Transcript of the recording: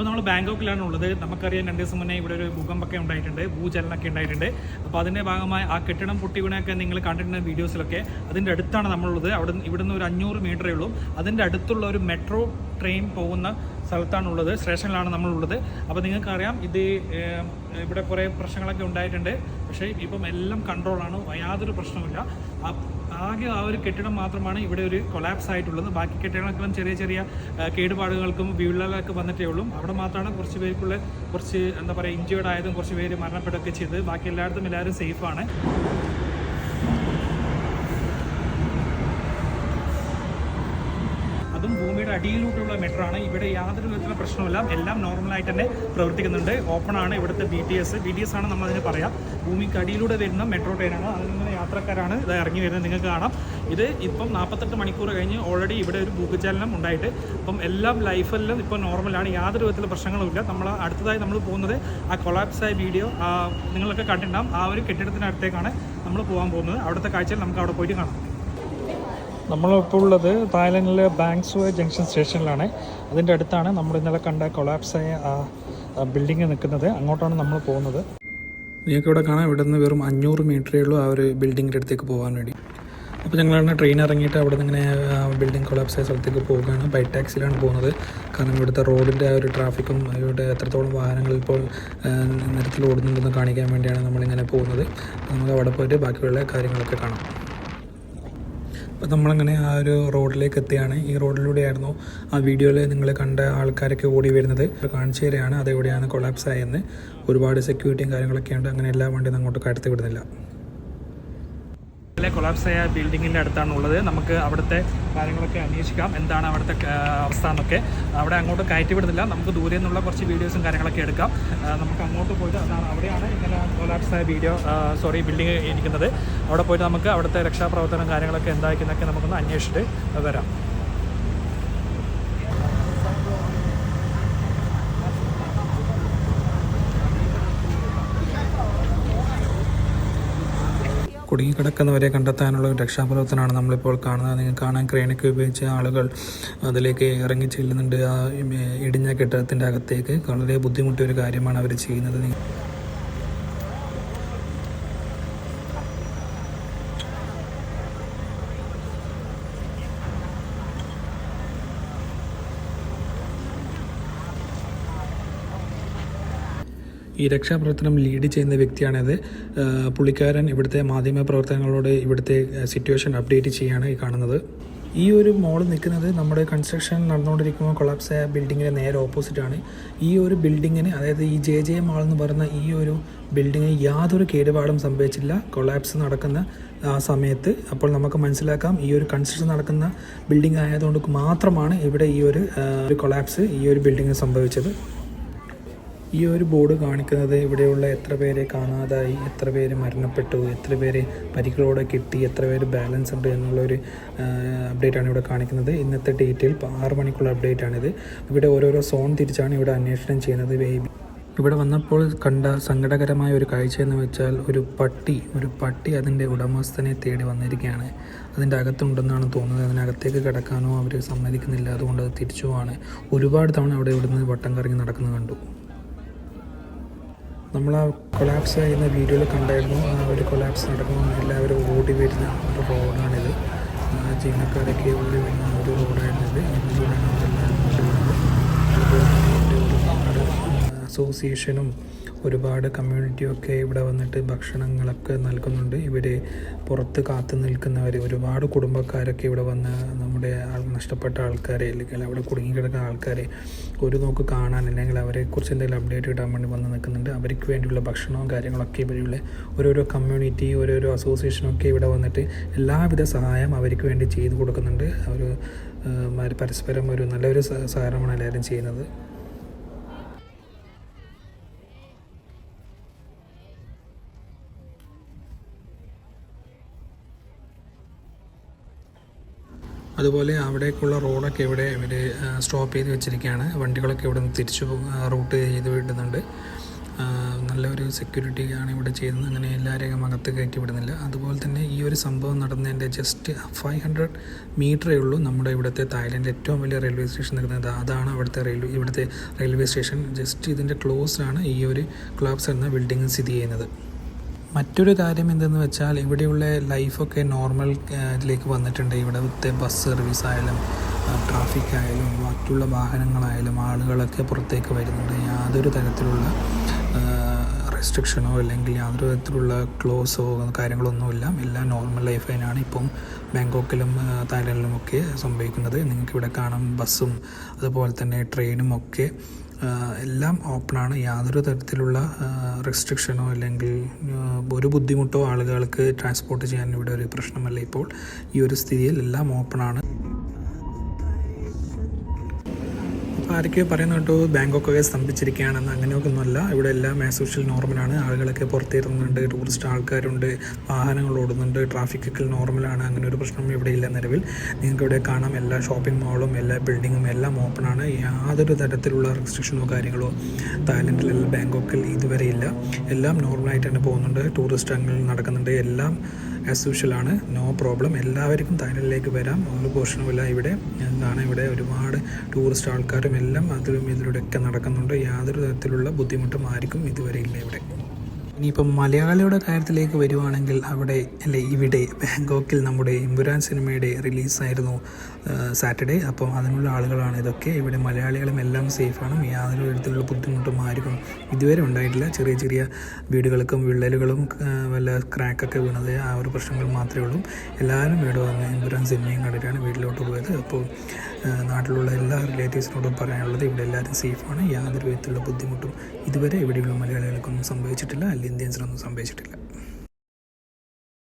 അപ്പോൾ നമ്മൾ ബാങ്കോക്കിലാണ് ഉള്ളത്. നമുക്കറിയാം രണ്ട് ദിവസം മുന്നേ ഇവിടെ ഒരു ഭൂകമ്പൊക്കെ ഉണ്ടായിട്ടുണ്ട് ഭൂചലനമൊക്കെ ഉണ്ടായിട്ടുണ്ട്. അപ്പോൾ അതിന്റെ ഭാഗമായി ആ കെട്ടിടം പൊട്ടി വീണൊക്കെ നിങ്ങൾ കണ്ടിട്ടുണ്ട് വീഡിയോസിലൊക്കെ. അതിന്റെ അടുത്താണ് നമ്മളുള്ളത്. അവിടെ ഇവിടെ നിന്ന് ഒരു അഞ്ഞൂറ് മീറ്ററേ ഉള്ളൂ. അതിന്റെ അടുത്തുള്ള ഒരു മെട്രോ ട്രെയിൻ പോകുന്ന സ്ഥലത്താണുള്ളത്. സ്റ്റേഷനിലാണ് നമ്മളുള്ളത്. അപ്പോൾ നിങ്ങൾക്കറിയാം ഇത് ഇവിടെ കുറേ പ്രശ്നങ്ങളൊക്കെ ഉണ്ടായിട്ടുണ്ട്. പക്ഷേ ഇപ്പം എല്ലാം കൺട്രോളാണ് യാതൊരു പ്രശ്നവുമില്ല. ആകെ ആ ഒരു കെട്ടിടം മാത്രമാണ് ഇവിടെ ഒരു കൊലാപ്സ് ആയിട്ടുള്ളത്. ബാക്കി കെട്ടിടങ്ങൾക്കും ചെറിയ ചെറിയ കേടുപാടുകൾക്കും വീഴ്ചകളൊക്കെ വന്നിട്ടേ ഉള്ളൂ. അവിടെ മാത്രമാണ് കുറച്ച് പേർക്കുള്ള കുറച്ച് എന്താ പറയുക ഇഞ്ചേർഡ് ആയതും കുറച്ച് പേര് മരണപ്പെടുകയൊക്കെ ചെയ്തത്. ബാക്കി എല്ലായിടത്തും എല്ലാവരും സേഫാണ് ഭൂമിയുടെ അടിയിലൂടെയുള്ള മെട്രോ ആണ്. ഇവിടെ യാതൊരു വിധത്തിലുള്ള പ്രശ്നമില്ല എല്ലാം നോർമലായിട്ട് തന്നെ പ്രവർത്തിക്കുന്നുണ്ട്. ഓപ്പൺ ആണ് ഇവിടുത്തെ B T S B T S ആണ് നമ്മൾ അതിന് പറയാം. ഭൂമിക്ക് അടിയിലൂടെ വരുന്ന മെട്രോ ട്രെയിനാണ് അതിൽ നിന്ന് യാത്രക്കാരാണ് ഇത് ഇറങ്ങി വരുന്നത്. നിങ്ങൾക്ക് കാണാം. ഇത് ഇപ്പം നാൽപ്പത്തെട്ട് മണിക്കൂർ കഴിഞ്ഞ് ഓൾറെഡി ഇവിടെ ഒരു ഭൂചലനം ഉണ്ടായിട്ട് അപ്പം എല്ലാം ലൈഫെല്ലാം ഇപ്പോൾ നോർമലാണ് യാതൊരു വിധത്തിലുള്ള പ്രശ്നങ്ങളുമില്ല നമ്മൾ അടുത്തതായി നമ്മൾ പോകുന്നത് ആ കൊളാപ്സായ വീഡിയോ നിങ്ങളൊക്കെ കണ്ടിട്ടുണ്ടാകും ആ ഒരു കെട്ടിടത്തിനടുത്തേക്കാണ് നമ്മൾ പോകാൻ പോകുന്നത്. അവിടുത്തെ കാഴ്ചയിൽ നമുക്ക് അവിടെ പോയിട്ട് കാണാം. നമ്മളിപ്പോൾ ഉള്ളത് തായ്ലൻഡിലെ ബാങ്ക്സ്വേ ജംഗ്ഷൻ സ്റ്റേഷനിലാണ്. അതിന്റെ അടുത്താണ് നമ്മൾ ഇന്നലെ കണ്ട കൊളാപ്സ് ആയ ആ ബിൽഡിംഗ് നിൽക്കുന്നത്. അങ്ങോട്ടാണ് നമ്മൾ പോകുന്നത്. നിങ്ങൾക്ക് ഇവിടെ കാണാം ഇവിടെ നിന്ന് വെറും അഞ്ഞൂറ് മീറ്ററേ ഉള്ളൂ ആ ഒരു ബിൽഡിങ്ങിന്റെ അടുത്തേക്ക് പോകാൻ വേണ്ടി. അപ്പോൾ ഞങ്ങളാണ് ട്രെയിൻ ഇറങ്ങിയിട്ട് അവിടെ നിന്ന് ഇങ്ങനെ ബിൽഡിംഗ് കൊളാപ്സ് ആയ സ്ഥലത്തേക്ക് പോവുകയാണ് ബൈ ടാക്സിലാണ് പോകുന്നത്. കാരണം ഇവിടുത്തെ റോഡിന്റെ ആ ഒരു ട്രാഫിക്കും ഇവിടെ എത്രത്തോളം വാഹനങ്ങൾ ഇപ്പോൾ നിരത്തിൽ ഓടുന്നുണ്ടെന്ന് കാണിക്കാൻ വേണ്ടിയാണ് നമ്മളിങ്ങനെ പോകുന്നത്. നമുക്ക് അവിടെ പോയിട്ട് ബാക്കിയുള്ള കാര്യങ്ങളൊക്കെ കാണാം. അപ്പോൾ നമ്മളങ്ങനെ ആ ഒരു റോഡിലേക്ക് എത്തിയാണ്. ഈ റോഡിലൂടെയായിരുന്നു ആ വീഡിയോയിൽ നിങ്ങൾ കണ്ട ആൾക്കാരൊക്കെ ഓടി വരുന്നത്. കാണിച്ചു തരികയാണ് അതെവിടെയാണ് കൊളാപ്സ് ആയെന്ന്. ഒരുപാട് സെക്യൂരിറ്റിയും കാര്യങ്ങളൊക്കെ ഉണ്ട് അങ്ങനെ എല്ലാ വണ്ടിയും അങ്ങോട്ട് കടത്തി വിടുന്നില്ല കൊളാപ്സ് ആയ ബിൽഡിങ്ങിന്റെ അടുത്താണ് ഉള്ളത് നമുക്ക് അവിടുത്തെ കാര്യങ്ങളൊക്കെ അന്വേഷിക്കാം. എന്താണ് അവിടുത്തെ അവസ്ഥ എന്നൊക്കെ. അവിടെ അങ്ങോട്ട് കയറ്റി വിടുന്നില്ല. നമുക്ക് ദൂരെ നിന്നുള്ള കുറച്ച് വീഡിയോസും കാര്യങ്ങളൊക്കെ എടുക്കാം. നമുക്ക് അങ്ങോട്ട് പോയിട്ട് അതാണ് അവിടെയാണ് ഇങ്ങനെ കൊളാപ്സ് ആയ വീഡിയോ സോറി ബിൽഡിംഗ് ഇരിക്കുന്നത്. അവിടെ പോയിട്ട് നമുക്ക് അവിടുത്തെ രക്ഷാപ്രവർത്തനം കാര്യങ്ങളൊക്കെ എന്തായിരിക്കുന്നൊക്കെ നമുക്കൊന്ന് അന്വേഷിച്ചിട്ട് വരാം. കുടുങ്ങിക്കിടക്കുന്നവരെ കണ്ടെത്താനുള്ള ഒരു രക്ഷാപ്രവർത്തനമാണ് നമ്മളിപ്പോൾ കാണുന്നത്. നിങ്ങൾ കാണാൻ ക്രെയിനൊക്കെ ഉപയോഗിച്ച് ആളുകൾ അതിലേക്ക് ഇറങ്ങി ചെല്ലുന്നുണ്ട്. ആ ഇടിഞ്ഞ കെട്ടിടത്തിന്റെ അകത്തേക്ക്. വളരെ ബുദ്ധിമുട്ടിയ ഒരു കാര്യമാണ് അവർ ചെയ്യുന്നത്. ഈ രക്ഷാപ്രവർത്തനം ലീഡ് ചെയ്യുന്ന വ്യക്തിയാണത്. പുള്ളിക്കാരൻ ഇവിടുത്തെ മാധ്യമ പ്രവർത്തനങ്ങളോട് ഇവിടുത്തെ സിറ്റുവേഷൻ അപ്ഡേറ്റ് ചെയ്യുകയാണ് ഈ കാണുന്നത്. ഈ ഒരു മോൾ നിൽക്കുന്നത് നമ്മുടെ കൺസ്ട്രക്ഷൻ നടന്നുകൊണ്ടിരിക്കുമ്പോൾ കൊളാപ്സ് ആയ ബിൽഡിങ്ങിന് നേരെ ഓപ്പോസിറ്റാണ് ഈ ഒരു ബിൽഡിങ്ങിന് അതായത് ഈ ജെ ജെ മാൾ എന്ന് പറയുന്ന ഈ ഒരു ബിൽഡിങ്ങിന് യാതൊരു കേടുപാടും സംഭവിച്ചില്ല കൊളാപ്സ് നടക്കുന്ന ആ സമയത്ത്. അപ്പോൾ നമുക്ക് മനസ്സിലാക്കാം ഈ ഒരു കൺസ്ട്രക്ഷൻ നടക്കുന്ന ബിൽഡിംഗ് ആയതുകൊണ്ട് മാത്രമാണ് ഇവിടെ ഈ ഒരു കൊളാപ്സ് ഈ ഒരു ബിൽഡിങ്ങിന് സംഭവിച്ചത്. ഈ ഒരു ബോർഡ് കാണിക്കുന്നത് ഇവിടെയുള്ള എത്ര പേരെ കാണാതായി എത്ര പേര് മരണപ്പെട്ടു എത്ര പേര് പരിക്കുകളോടെ കിട്ടി എത്ര പേര് ബാലൻസ് ഉണ്ട് എന്നുള്ളൊരു അപ്ഡേറ്റ് ആണ് ഇവിടെ കാണിക്കുന്നത്. ഇന്നത്തെ ഡേറ്റിൽ ആറ് മണിക്കുള്ള അപ്ഡേറ്റ് ആണിത്. ഇവിടെ ഓരോരോ സോൺ തിരിച്ചാണ് ഇവിടെ അന്വേഷണം ചെയ്യുന്നത്. ഇവിടെ വന്നപ്പോൾ കണ്ട സങ്കടകരമായ ഒരു കാഴ്ച എന്ന് വെച്ചാൽ ഒരു പട്ടി ഒരു പട്ടി അതിന്റെ ഉടമസ്ഥനെ തേടി വന്നിരിക്കുകയാണ്. അതിന്റെ അകത്തുണ്ടെന്നാണ് തോന്നുന്നത്. അതിനകത്തേക്ക് കിടക്കാനോ അവർ സമ്മതിക്കുന്നില്ല. അതുകൊണ്ട് അത് തിരിച്ചു ഒരുപാട് തവണ അവിടെ ഇവിടുന്ന് വട്ടം കറങ്ങി നടക്കുന്നത് കണ്ടു. നമ്മൾ ആ കൊലാപ്സ് ചെയ്യുന്ന വീഡിയോയിൽ കണ്ടായിരുന്നു. ആ ഒരു കൊലാപ്സ് നടക്കുമ്പോൾ എല്ലാവരും ഓടി വരുന്ന ഒരു റോഡാണിത്. ജീവനക്കാരൊക്കെ ഓടി വരുന്ന ഒരു റോഡായിരുന്നു ഇത്. അവരെല്ലാവരും ഓടി വരുന്നത് അതുപോലെ തന്നെ ഇവിടെ ഒരുപാട് അസോസിയേഷനും ഒരുപാട് കമ്മ്യൂണിറ്റിയൊക്കെ ഇവിടെ വന്നിട്ട് ഭക്ഷണങ്ങളൊക്കെ നൽകുന്നുണ്ട്. ഇവർ പുറത്ത് കാത്തു നിൽക്കുന്നവർ ഒരുപാട് കുടുംബക്കാരൊക്കെ ഇവിടെ വന്ന് നമ്മുടെ നഷ്ടപ്പെട്ട ആൾക്കാരെ അല്ലെങ്കിൽ അവിടെ കുടുങ്ങിക്കിടക്കുന്ന ആൾക്കാരെ ഒരു നോക്ക് കാണാൻ അല്ലെങ്കിൽ അവരെക്കുറിച്ച് എന്തെങ്കിലും അപ്ഡേറ്റ് കിട്ടാൻ വേണ്ടി വന്ന് നിൽക്കുന്നുണ്ട്. അവർക്ക് വേണ്ടിയുള്ള ഭക്ഷണവും കാര്യങ്ങളൊക്കെ ഇവിടെയുള്ള ഓരോരോ കമ്മ്യൂണിറ്റി ഓരോരോ അസോസിയേഷനൊക്കെ ഇവിടെ വന്നിട്ട് എല്ലാവിധ സഹായം അവർക്ക് വേണ്ടി ചെയ്തു കൊടുക്കുന്നുണ്ട്. അവർ പരസ്പരം ഒരു നല്ലൊരു സഹ- സഹകരണമാണ് എല്ലാവരും ചെയ്യുന്നത്. അതുപോലെ അവിടേക്കുള്ള റോഡൊക്കെ ഇവിടെ ഇവർ സ്റ്റോപ്പ് ചെയ്ത് വെച്ചിരിക്കുകയാണ് വണ്ടികളൊക്കെ ഇവിടെ നിന്ന് തിരിച്ചു റൂട്ട് ചെയ്ത് വിടുന്നുണ്ട്. നല്ലൊരു സെക്യൂരിറ്റിയാണ് ഇവിടെ ചെയ്യുന്നത്. അങ്ങനെ എല്ലാവരെയും അകത്ത് കയറ്റി വിടുന്നില്ല. അതുപോലെ തന്നെ ഈ ഒരു സംഭവം നടന്നതിന്റെ ജസ്റ്റ് ഫൈവ് ഹൺഡ്രഡ് മീറ്ററേ ഉള്ളൂ നമ്മുടെ ഇവിടുത്തെ തായ്ലൻഡ് ഏറ്റവും വലിയ റെയിൽവേ സ്റ്റേഷൻ നിൽക്കുന്നത്. അതാണ് അവിടുത്തെ റെയിൽവേ ഇവിടുത്തെ റെയിൽവേ സ്റ്റേഷൻ ജസ്റ്റ് ഇതിന്റെ ക്ലോസിലാണ് ഈ ഒരു ക്ലബ്സ് എന്ന ബിൽഡിംഗ് സ്ഥിതി ചെയ്യുന്നത്. മറ്റൊരു കാര്യം എന്തെന്ന് വെച്ചാൽ ഇവിടെയുള്ള ലൈഫൊക്കെ നോർമൽ ഇതിലേക്ക് വന്നിട്ടുണ്ട്. ഇവിടുത്തെ ബസ് സർവീസ് ആയാലും ട്രാഫിക് ആയാലും മറ്റുള്ള വാഹനങ്ങളായാലും ആളുകളൊക്കെ പുറത്തേക്ക് വരുന്നുണ്ട്. യാതൊരു തരത്തിലുള്ള റെസ്ട്രിക്ഷനോ അല്ലെങ്കിൽ യാതൊരു തരത്തിലുള്ള ക്ലോസോ കാര്യങ്ങളൊന്നുമില്ല. എല്ലാം നോർമൽ ലൈഫ് തന്നെയാണ് ഇപ്പം ബാങ്കോക്കിലും തായ്ലൻഡിലും ഒക്കെ സംഭവിക്കുന്നത്. നിങ്ങൾക്ക് ഇവിടെ കാണാം ബസ്സും അതുപോലെ തന്നെ ട്രെയിനും ഒക്കെ എല്ലാം ഓപ്പണാണ്. യാതൊരു തരത്തിലുള്ള റെസ്ട്രിക്ഷനോ അല്ലെങ്കിൽ ഒരു ബുദ്ധിമുട്ടോ ആളുകൾക്ക് ട്രാൻസ്പോർട്ട് ചെയ്യാൻ ഇവിടെ ഒരു പ്രശ്നമല്ല. ഇപ്പോൾ ഈ ഒരു സ്ഥിതിയിൽ എല്ലാം ഓപ്പണാണ് ഇപ്പോൾ ആരൊക്കെയോ പറയുന്ന കേട്ടോ ബാങ്കോക്കൊക്കെ സ്തംഭിച്ചിരിക്കുകയാണെന്ന്. അങ്ങനെയൊക്കെ ഒന്നുമല്ല ഇവിടെ എല്ലാം ആസ് യൂഷ്വൽ നോർമലാണ് ആളുകളൊക്കെ പുറത്തിരുന്നുണ്ട് ടൂറിസ്റ്റ് ആൾക്കാരുണ്ട്. വാഹനങ്ങൾ ഓടുന്നുണ്ട്. ട്രാഫിക്കൊക്കെ നോർമലാണ് അങ്ങനെ ഒരു പ്രശ്നം ഇവിടെ ഇല്ല നിലവിൽ. നിങ്ങൾക്ക് ഇവിടെ കാണാം. എല്ലാ ഷോപ്പിംഗ് മാളും എല്ലാ ബിൽഡിങ്ങും എല്ലാം ഓപ്പണാണ് യാതൊരു തരത്തിലുള്ള റെസ്ട്രിക്ഷനോ കാര്യങ്ങളോ തായ്ലൻഡിൽ ബാങ്കോക്കിൽ ഇതുവരെ ഇല്ല. എല്ലാം നോർമലായിട്ട് തന്നെ പോകുന്നുണ്ട്. ടൂറിസ്റ്റ് അങ്ങനെ നടക്കുന്നുണ്ട്. എല്ലാം ആസ് യൂഷ്വൽ ആണ്. നോ പ്രോബ്ലം എല്ലാവർക്കും തായ്ലൻഡിലേക്ക് വരാം. ഒരു പോർഷനുമില്ല ഇവിടെ. എന്താണ് ഇവിടെ? ഒരുപാട് ടൂറിസ്റ്റ് ആൾക്കാരും എല്ലാം അതിലും ഇതിലൂടെയൊക്കെ നടക്കുന്നുണ്ട്. യാതൊരു തരത്തിലുള്ള ബുദ്ധിമുട്ടും ആർക്കും ഇതുവരെ ഇല്ല ഇവിടെ. ഇനിയിപ്പം മലയാളിയുടെ കാര്യത്തിലേക്ക് വരുവാണെങ്കിൽ അവിടെ അല്ലെ ഇവിടെ ബാങ്കോക്കിൽ നമ്മുടെ ഇമ്പുരാൻ സിനിമയുടെ റിലീസായിരുന്നു സാറ്റർഡേ. അപ്പം അതിനുള്ള ആളുകളാണ് ഇതൊക്കെ. ഇവിടെ മലയാളികളും എല്ലാം സേഫാണ്. യാതൊരു വിധത്തിലുള്ള ബുദ്ധിമുട്ടും ആർക്കും ഇതുവരെ ഉണ്ടായിട്ടില്ല. ചെറിയ ചെറിയ വീടുകൾക്കും വിള്ളലുകളും വല്ല ക്രാക്കൊക്കെ വീണത് ആ ഒരു പ്രശ്നങ്ങൾ മാത്രമേ ഉള്ളൂ. എല്ലാവരും വീട് വന്ന് ഇമ്പുരാൻ സിനിമയും കണ്ടിട്ടാണ് വീട്ടിലോട്ട് പോയത്. അപ്പോൾ നാട്ടിലുള്ള എല്ലാ റിലേറ്റീവ്സിനോടും പറയാനുള്ളത് ഇവിടെ എല്ലാവരും സേഫാണ്. യാതൊരു വിധത്തിലുള്ള ബുദ്ധിമുട്ടും ഇതുവരെ ഇവിടെയുള്ള മലയാളികൾക്കൊന്നും സംഭവിച്ചിട്ടില്ല. അല്ലെങ്കിൽ ഇന്ത്യൻസിനൊന്നും സംഭവിച്ചിട്ടില്ല.